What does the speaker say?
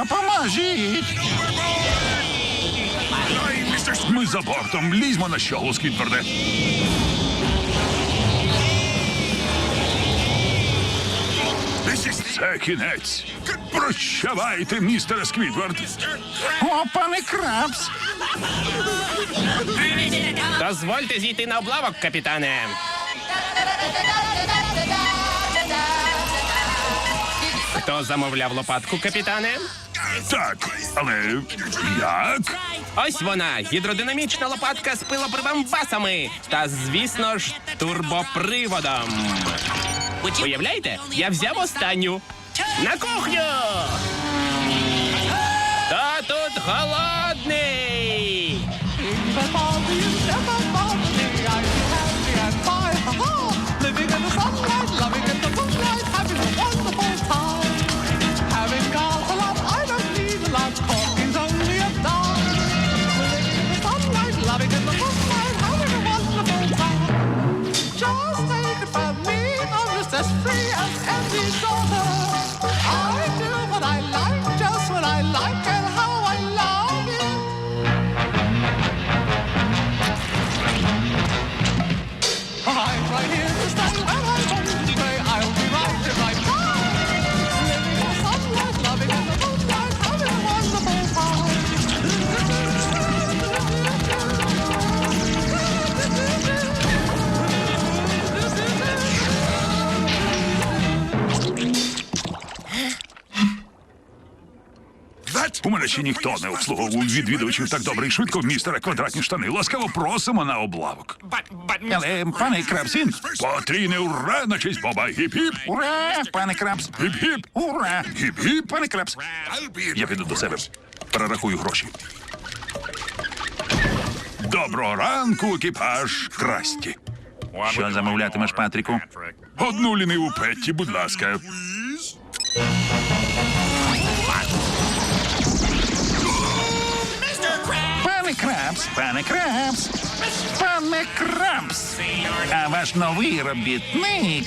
Допоможіть! Ми за бортом. Лізьмо на щоглу, Сквідварде. Це кінець. Прощавайте, містере Сквідвард. О, пане Крабс! Дозвольте зійти на облавок, капітане. Хто замовляв лопатку, капітане? Так, але як? Ось вона, гідродинамічна лопатка з пилоприбамбасами та, звісно ж, турбоприводом. Уявляєте, я взяв останню. На кухню! Хто тут голодний? Loving in the moonlight, having a wonderful time. Just take it from me, I'm just as free as any daughter. У мене ще ніхто не обслуговував відвідувачів так добре і швидко, містере квадратні штани. Ласкаво просимо на облавок. Але, пане Крабс, він... Потрійне ура на честь Боба. Гіп-гіп. Ура, пане Крабс! Гіп-гіп. Ура! Гіп-гіп. Пане Крабс! Я піду до себе. Перерахую гроші. Доброго ранку, екіпаж Красті. Що замовлятимеш, Патріку? Одну ліниву Петті, будь ласка. Пане Крабс! Пане Крабс! Пане Крабс! А ваш новий робітник